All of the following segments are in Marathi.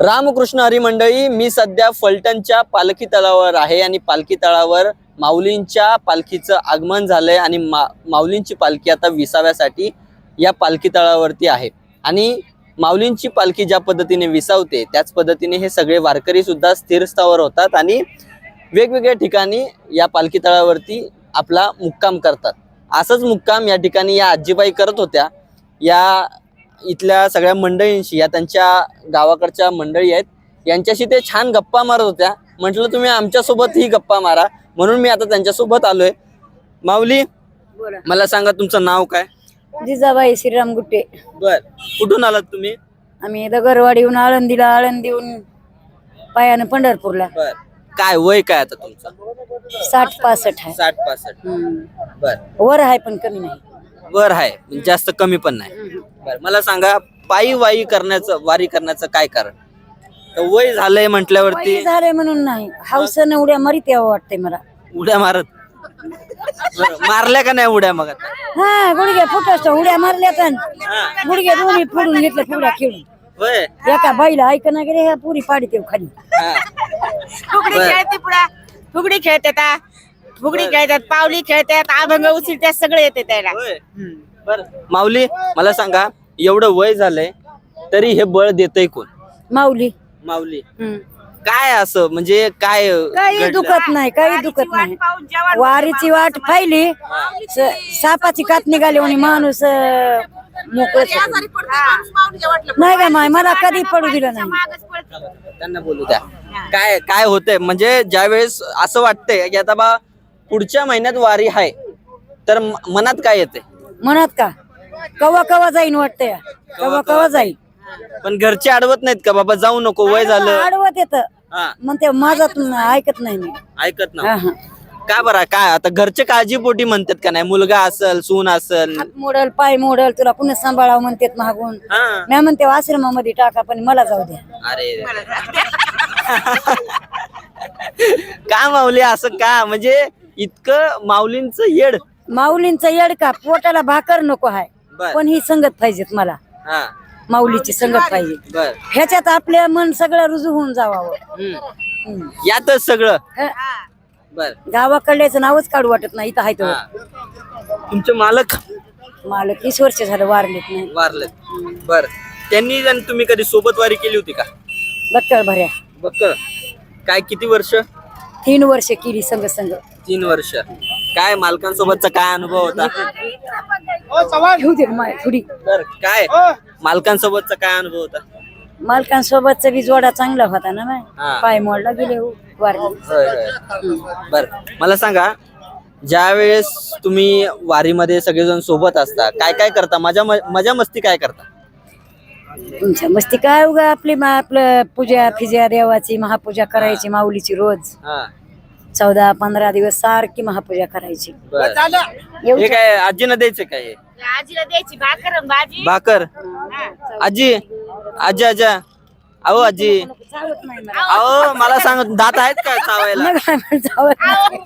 रामकृष्ण हरिमंडळी मी सध्या फलटणच्या पालखी तळावर आहे आणि पालखी तळावर माऊलींच्या पालखीचं आगमन झालंय आणि मा माऊलींची पालखी आता विसाव्यासाठी या पालखी तळावरती आहे. आणि माऊलींची पालखी ज्या पद्धतीने विसावते त्याच पद्धतीने हे सगळे वारकरी सुद्धा स्थिरस्थावर होतात आणि वेगवेगळ्या ठिकाणी या पालखी तळावरती आपला मुक्काम करतात. असंच मुक्काम या ठिकाणी या आजीबाई करत होत्या. या इथल्या सगळ्या मंडळींशी या त्यांच्या गावाकडच्या मंडळी आहेत यांच्याशी ते छान गप्पा मारत होत्या. म्हटलं तुम्ही आमच्यासोबत ही गप्पा मारा. म्हणून मी आता त्यांच्यासोबत आलोय. माऊली मला सांगा तुमचं नाव काय? जिजाबाई श्रीराम गुट्टे. बर. कुठून आलात तुम्ही? आम्ही दगरवाडीहून आळंदीला आळंदीहून पायानं पंढरपूरला. बर. काय वय काय आता तुमचं? साठ पासष्ट आहे. साठ पासष्ट. हम्म. बर. वर आहे पण कमी नाही. वर आहे जास्त कमी पण नाही. बर मला सांगा पायी वाई करण्याचं वारी करण्याचं काय कारण? तर वय झालंय म्हटल्यावरती वय झालंय म्हणून नाही. हौसन उड्या मरीत यावं वाटतंय मला. उड्या मारत? बरं, मारल्या का नाही उड्या मग आता? हा गुडघे फुटस्त उड्या मारल्या पण. गुडघे दोन्ही फोडून घेतले फुगड्या खेळून. होय. एका बाईला ऐक ना गेले ह्या पुरी पाडी तेव खाली. हा. फुगडी बर. खेळते पुढा. फुगडी खेळतात फुगडी खेळतात पावली खेळतात अभंग उचलतात सगळे येते त्याला. होय. बर. माऊली मला सांगा एवढं वय झालंय तरी हे बळ देतय कोण? माऊली. माऊली. हम्म. काय असं म्हणजे काय काही घडलं? दुखत नाही काही दुखत नाही. वारीची वाट पाहिली स- सापाची कात निघाली म्हणे माणूस अं. नाही का माय मला कधी पडू दिलं नाही. त्यांना बोलू द्या. काय काय होतंय? म्हणजे ज्यावेळेस असं वाटतंय की आता बा पुढच्या महिन्यात वारी आहे तर म- मनात काय येते म्हणत का? कवा कवा जाईन वाटतंय. कवा कवा जाईन. पण घरचे अडवत नाहीत का बाबा जाऊ नको वय झालं. आडवत येत. हा. म्हणते माझात ऐकत नाही मी. ऐकत ना हा. का बरं काय आता घरचे काळजीपोटी म्हणतात का नाही? मुलगा असल सून असल. हात मोडल पाय मोडल तुला पुन्हा सांभाळावं म्हणतात मागून. हा. मी म्हणते आश्रमामध्ये टाका पण मला जाऊ द्या. अरे. का माऊली असं का? म्हणजे इतकं माऊलींचं येड. माऊलींचा येड का? पोटाला भाकर नको हाय. बर. पण ही संगत पाहिजेत मला. हा. माऊलीची संगत पाहिजे. बर. ह्याच्यात आपल्या मन सगळं रुजू होऊन जावावं. हम्म. हम्म. यातच सगळं. ह. बर. गावाकडल्याचं नावच काढू वाटत नाही इथं आहे तो हा. तुमचे मालक? मला तीस वर्ष झालं वारलेत नाही. वारले बर. त्यांनी आणि तुम्ही कधी सोबत वारी केली होती का? बक्कळ भऱ्या. बघ काय किती वर्ष? तीन वर्ष केली संग संग. तीन वर्ष. काय मालकांसोबतचा काय अनुभव होता? घेऊ दे माय थोडी. बर काय? मालकांसोबतचा काय अनुभव होता? मालकांसोबतचा बी जोडा चांगला होता ना हा. पाय मोडला गेले हो, वारले. होय होय. बर मला सांगा ज्या वेळेस तुम्ही वारीमध्ये सगळेजण सोबत असता काय काय करता? मजा मजा मस्ती काय करता? तुमच्या मस्ती काय उगा आपली मा- आपलं पूजा फिजा देवाची महापूजा करायची माऊलीची रोज. हा. चौदा पंधरा दिवस सारखी महापूजा करायची. हे काय आजीनं द्यायचं काय हे? आजीला द्यायची भाकर आणि भाजी. भाकर? आजी आजी आजा. अहो आजी. चावत नाही मला. अहो मला सांग दात आहेत का चावायला? मग आम्ही चावत नाही.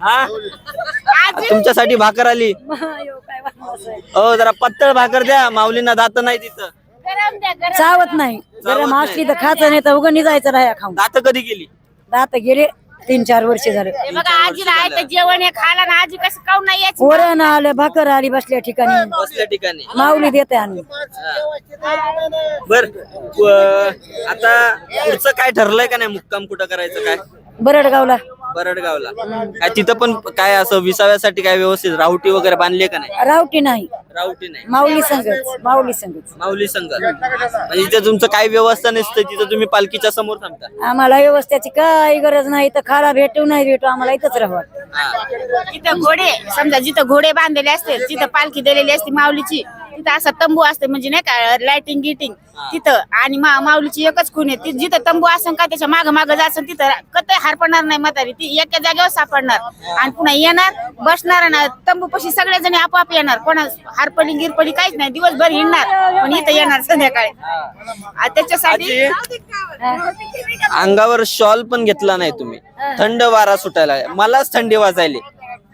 हा? तुमच्यासाठी भाकर आली. काय आहे. हो जरा पत्तळ भाकर द्या माऊलींना दात नाही तिथं. गरम द्या गरम. चावत नाही. गरम नाही. असली तर खायचं नाही तर उगं निघायचं राहा खाऊन. दात कधी गेली? दात गेले तीन चार वर्ष झाले. हे बघा आजीला आहे तर जेवण हे खायला ना आजी कसं काऊन नाही यायची? वरण आलं भाकर आली बसल्या ठिकाणी. बसल्या ठिकाणी. माऊली देते आणि बर आता पुढचं काय ठरलंय का नाही? मुक्काम कुठं करायचं काय? बरडगावला. बरडगावला. काय तिथं पण काय असं विसाव्यासाठी काय व्यवस्थित? रावटी वगैरे बांधली का नाही? रावटी नाही. रावटी नाही. माऊली संगच माऊली संगच माऊली संघ म्हणजे तिथं तुमचं काय व्यवस्था नसतं तिथं तुम्ही पालखीच्या समोर थांबता. आम्हाला व्यवस्थेची काही गरज नाही तर खाला भेटू नाही भेटू आम्हाला इथंच राहावं हा. तिथं घोडे समजा जिथं घोडे बांधलेले असते तिथं पालखी दिलेली असते माऊलीची तिथं असा तंबू असते म्हणजे नाही का लाइटिंग गिटिंग तिथं. आणि मा माऊलीची एकच खून आहे. ती जिथं तंबू असेल का त्याच्या माग माग जायचं तिथं कत हरपडणार नाही म्हातारी. ती एका जागेवर सापडणार. आणि पुन्हा येणार बसणार आणि तंबू पशी सगळे जण आपोआप येणार. कोणा हरपली गिरपली काहीच नाही. दिवसभर हिंडणार. पण इथं येणार संध्याकाळी. आ, त्याच्यासाठी अंगावर शॉल पण घेतला नाही तुम्ही. थंड वारा सुटायला लागला. मलाच थंडी वाजायली.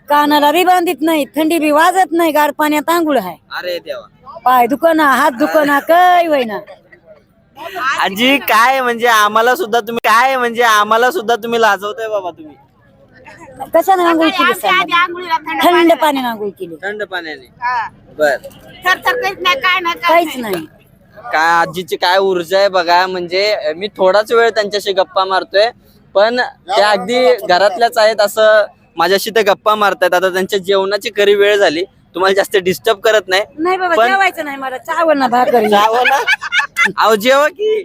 कानाला बी बांधित नाही थंडी बी वाजत नाही गार पाण्यात आंघोळ आहे. अरे देवा. पाय दुकाना हात दुकाना काय होईना. आजी काय म्हणजे आम्हाला सुद्धा तुम्ही काय म्हणजे आम्हाला सुद्धा तुम्ही लाजवताय बाबा तुम्ही. कशाने आंघोळ केली सांगा? थंड थंड पाणी- पाण्याने आंघोळ केली. थंड पाण्याने. हा. बर. थरथर करीत नाही काय नाही काय काहीच नाही. काय आजीची काय ऊर्जा आहे बघा म्हणजे मी थोडाच वेळ त्यांच्याशी गप्पा मारतोय पण त्या अगदी घरातल्याच आहेत असं माझ्याशी ते गप्पा मारतायत. आता त्यांच्या जेवणाची खरी वेळ झाली. तुम्हाला जास्त डिस्टर्ब करत नाही. नाही बाबा पण- जेवायचं नाही मला. चावल ना भाकर. जावं ना? अहो जेवा की.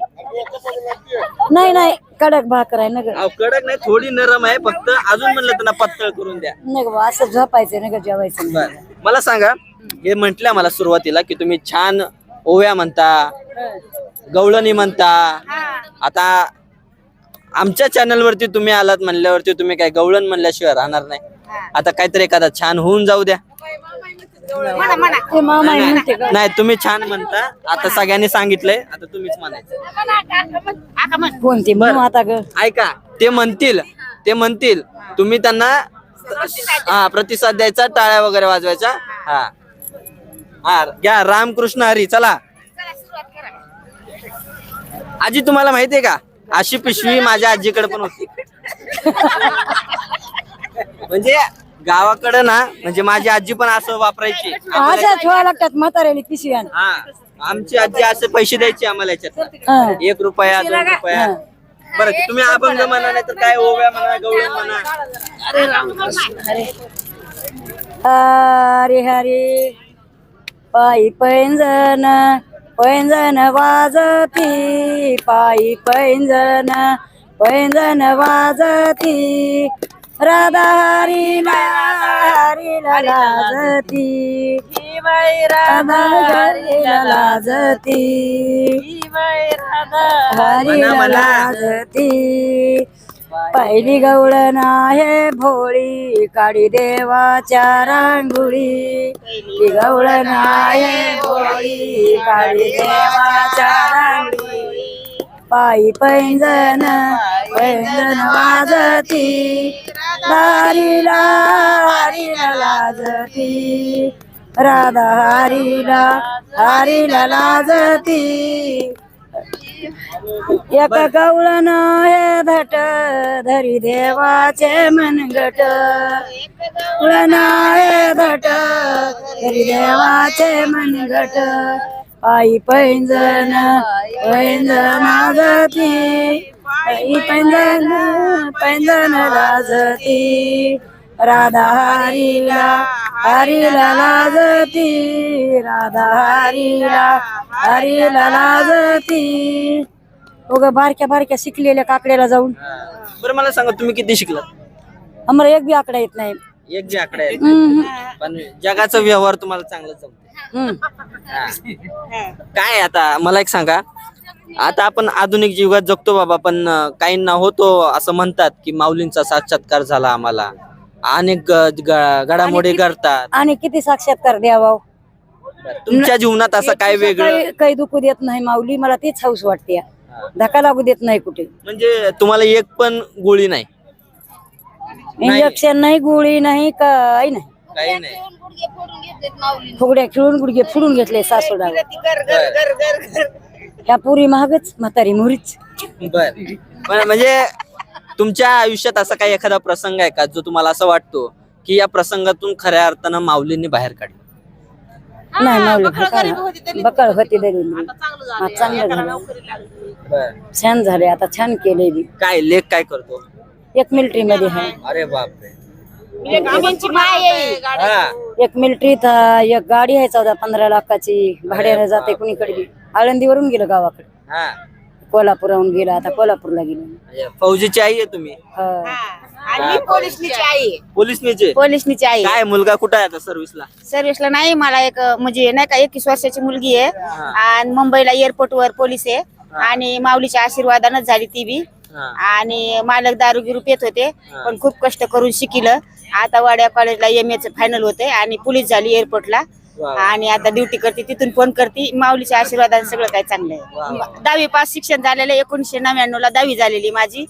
नाही नाही कडक भाकर आहे नगर. अहो कडक नाही थोडी नरम आहे. फक्त अजून म्हणलं त्यांना पातळ करून द्या. नाही बाबा असं झोपायचं नगर जेवायचं बर. मला सांगा हे म्हटलं मला सुरुवातीला की तुम्ही छान ओव्या म्हणता गवळणी म्हणता. आता आमच्या चॅनल वरती तुम्ही आलात म्हणल्यावरती तुम्ही काय गवळण म्हणल्याशिवाय राहणार नाही. आता काहीतरी एखादा छान होऊन जाऊ द्या. म्हणा म्हणा. ते मामा आहे म्हणते का नाही तुम्ही छान म्हणता. आता सगळ्यांनी सांगितलंय आता तुम्हीच म्हणायचं. आका म्हण कोणती? म्हणू आता ग. ऐका ते म्हणतील ते म्हणतील. तुम्ही त्यांना हा प्रतिसाद द्यायचा टाळ्या वगैरे वाजवायचा. हा. हा घ्या रामकृष्ण हरी चला. आजी तुम्हाला माहितीये का? अशी पिशवी माझ्या आजीकडे पण होती. म्हणजे गावाकडे ना म्हणजे माझी आजी पण असं वापरायची. अशा ठेवा लागतात म्हाताऱ्याला पिशवी आण हा आमची आजी असे पैसे द्यायची आम्हाला याच्यात. हा. एक रुपया दोन रुपया. बरं तुम्ही अभंग म्हणा नाही तर काय ओव्या म्हणा गवळण म्हणा. हरे हरे पायी पैंजन पैंजन वाजती पायी पैंजन पैंजन वाजती. राधा हरीला हरीला लाजती. राधा हरीला लाजती. हरीला. लाजती. पहिली गवळण आहे भोळी काळी देवाच्या रांगोळी. पहिली गवळण आहे भोळी काळी देवाच्या रांगोळी. पायी पैंजन पैंजन वाजती हरीला हरीला लाजती. राधा हरीला हरीला लाजती. एक गवळण हे धट धरी देवाचे मनगट. गवळण हे धट धरी देवाचे मनगट. पायी पैंजन पैंजन लाजती पायी पैंजन पैंजन लाजती. राधा हरीला हरीला लाजती राधा हरीला हरीला लाजती. उग बारक्या बारक्या शिकलेल्या काकड्याला जाऊन. बरं मला सांगा तुम्ही किती शिकलात आम्हाला एक बी आकडा येत नाही. एक जे आकडे हम्म, पण जगाचा व्यवहार तुम्हाला चांगला जमतो. हम्म. काय आता मला एक सांगा. आता आपण आधुनिक युगात जगतो बाबा पण अं, काहींना होतो असं म्हणतात की माऊलींचा साक्षात्कार झाला आम्हाला. अनेक ग- ग- घडामोडी घडतात आणि किती साक्षात्कार द्यावा तुमच्या जीवनात असं काय वेगळं? काही काही दुखू देत नाही माऊली. मला तीच हाऊस वाटते. धक्का लागू देत नाही कुठे. म्हणजे तुम्हाला एक पण गोळी नाही? इंजेक्शन नाही गोळी नाही काही नाही. काही नाही. फुगड्या खेळून गुडघे फुडून घेतले सासोडा ह्या पुरी महागच म्हातारी मुरीच. बर म्हणजे तुमच्या आयुष्यात असा काही एखादा प्रसंग आहे का जो तुम्हाला असं वाटतो की या प्रसंगातून खऱ्या अर्थानं माऊलींनी बाहेर काढलं? नाही माऊली बकाळ बकाळ होती दलिंद्री हा चांगलं झालं. छान झाले आता छान केले बी काय लेख काय करतो? एक मिलिटरी मध्ये आहे अरे बापरे. आहे हा. एक मिलिटरीत आहे, एक गाडी आहे चौदा पंधरा लाखाची. भाड्याने जाते कुणीकडे. बी आळंदीवरून गेलं गावाकडे. हा. कोल्हापूरहून गेलं आता कोल्हापूरला गेलो. फौजीची आई आहे तुम्ही? हा. आणि मी पोलिसनीची आई पोलिसनीची? आई आहे. काय मुलगा कुठं आहे आता सर्व्हिसला सर्व्हिसला नाही मला एक म्हणजे नाही का एकवीस वर्षाची मुलगी आहे. आणि मुंबईला एअरपोर्ट वर पोलीस आहे. आणि माऊलीच्या आशीर्वादानच झाली ती बी. आणि मालक दारू गिरू पेत होते पण खूप कष्ट करून शिकिलं. आता वाड्या कॉलेजला एम एच फायनल होते आणि पोलीस झाली एअरपोर्टला. आणि आता ड्युटी करते तिथून फोन करते. माऊलीच्या आशीर्वादाने सगळं काय चांगलं आहे दहावी पास शिक्षण झालेलं आहे. एकोणीसशे नव्याण्णव ला दहावी झालेली माझी.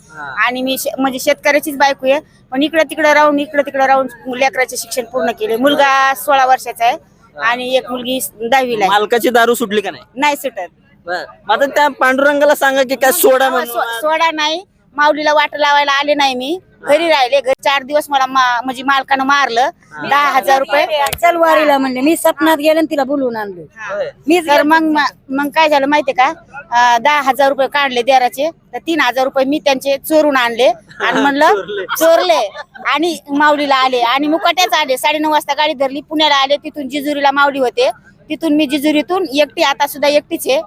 आणि मी शे- म्हणजे शेतकऱ्याचीच बायको आहे. पण इकडं तिकडं राहून इकडं तिकडं राहून लेकराचे शिक्षण पूर्ण केले मुलगा सोळा वर्षाचा आहे आणि एक मुलगी दहावीला आहे. मालकाची दारू सुटली का नाही? नाही सुटत. बर. मग आता त्या पांडुरंगाला सांगा की काय सोडा म्हणून. सो- सोडा नाही. माऊलीला वाट लावायला आले नाही मी. घरी राहिले घरी चार दिवस मला मा- म्हणजे मालकानं मारलं दहा हजार रुपये. चल वारीला म्हणले मी सपनात गेले आणि तिला बोलवून आणलं. होय. मी तर मग मग काय झालं माहितीये का? अं, दहा हजार रुपये काढले देराचे तर तीन हजार रुपये मी त्यांचे चोरून आणले. आणि म्हणलं चोरले. आणि माऊलीला आले. आणि मुकाट्याच आले. साडेनऊ वाजता गाडी धरली पुण्याला आले. तिथून जिजुरीला माऊली होते. तिथून मी जिजुरीतून एकटी आता सुद्धा एकटीच आहे.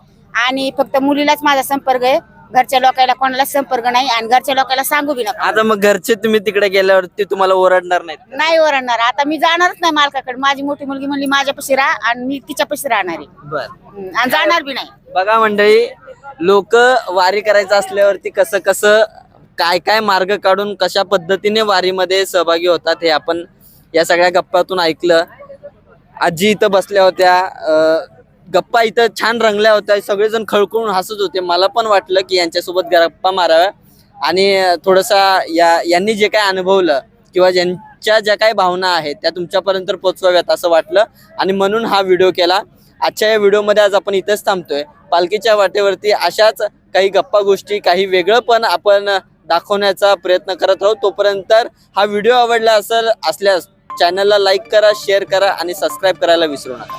आणि फक्त मुलीलाच माझा संपर्क आहे. घरच्या लोकांना कोणाला संपर्क नाही आणि घरच्या लोकांना सांगू बी नका. आता मग घरचे तुम्ही तिकडे गेल्यावरती तुम्हाला ओरडणार नाहीत नाही ओरडणार. आता मी जाणारच नाही मालकाकडे. माझी मोठी मुलगी म्हणली माझ्यापाशी राहा आणि मी तिच्यापाशी राहणार आहे. बर. हम्म, आणि जाणार बी नाही. बघा मंडळी लोक वारी करायचं असल्यावरती कसं कसं काय काय मार्ग काढून कशा पद्धतीने वारीमध्ये सहभागी होतात हे आपण या सगळ्या गप्पातून ऐकलं. आजी इथं बसल्या होत्या अं, गप्पा इथं छान रंगल्या होत्या. सगळेजण खळखळून हसत होते. मला पण वाटलं की यांच्यासोबत गप्पा माराव्या. आणि थोडंसा या यांनी जे काय अनुभवलं किंवा ज्यांच्या ज्या काही भावना आहेत त्या तुमच्यापर्यंत पोचवाव्यात असं वाटलं. आणि म्हणून हा व्हिडिओ केला. आजच्या या व्हिडिओमध्ये आज आपण इथंच थांबतोय. पालखीच्या वाटेवरती अशाच काही गप्पा गोष्टी काही वेगळं पण आपण दाखवण्याचा प्रयत्न करत आहोत. तोपर्यंत हा व्हिडिओ आवडला असेल असल्यास चॅनलला लाईक करा शेअर करा आणि सबस्क्राईब करायला विसरू नका.